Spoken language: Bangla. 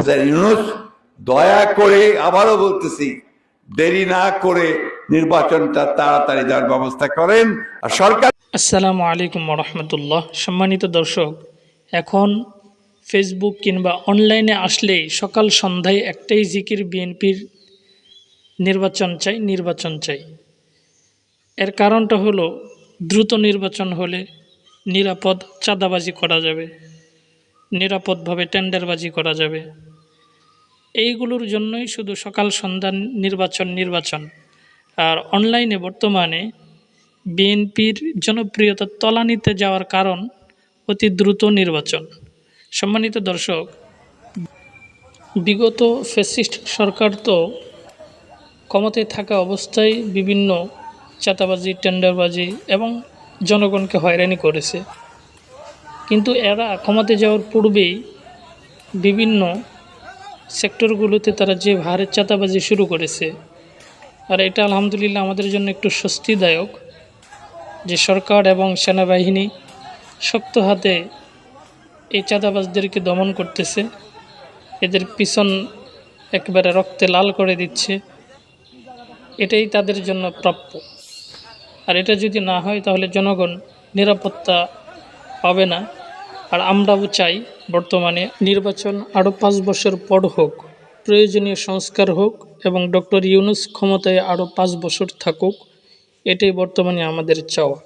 প্রফেসর ইউনুস, দয়া করে আবারও বলতেছি, দেরি না করে নির্বাচনটা তাড়াতাড়ি দেওয়ার ব্যবস্থা করেন আর সরকার আসসালামু আলাইকুম রহমতুল্লাহ সম্মানিত দর্শক, এখন ফেসবুক কিংবা অনলাইনে আসলেই সকাল সন্ধ্যায় একটাই জিকির বিএনপির নির্বাচন চাই নির্বাচন চাই। এর কারণটা হলো, দ্রুত নির্বাচন হলে নিরাপদ চাঁদাবাজি করা যাবে, নিরাপদভাবে টেন্ডারবাজি করা যাবে। এইগুলোর জন্যই শুধু সকাল সন্ধ্যা নির্বাচন নির্বাচন। আর অনলাইনে বর্তমানে বিএনপির জনপ্রিয়তা তলানিতে যাওয়ার কারণ অতি দ্রুত নির্বাচন। সম্মানিত দর্শক, বিগত ফ্যাসিস্ট সরকার তো ক্ষমতায় থাকা অবস্থায় বিভিন্ন চাতাবাজি টেন্ডারবাজি এবং জনগণকে হয়রানি করেছে। কিন্তু এরা ক্ষমতায় যাওয়ার পূর্বেই বিভিন্ন সেক্টরগুলোতে তারা যে হারে চাঁদাবাজি শুরু করেছে, আর এটা আলহামদুলিল্লাহ আমাদের জন্য একটু স্বস্তিদায়ক যে সরকার এবং সেনাবাহিনী শক্ত হাতে এই চাঁদাবাজদেরকে দমন করতেছে। এদের পিছন একবারে রক্তে লাল করে দিচ্ছে। এটাই তাদের জন্য প্রাপ্য। আর এটা যদি না হয় তাহলে জনগণ নিরাপত্তা পাবে না। আর আমরাও চাই বর্তমানে নির্বাচন আরও পাঁচ বছর পর হোক, প্রয়োজনীয় সংস্কার হোক এবং ডক্টর ইউনুস ক্ষমতায় আরও পাঁচ বছর থাকুক, এটাই বর্তমানে আমাদের চাওয়া।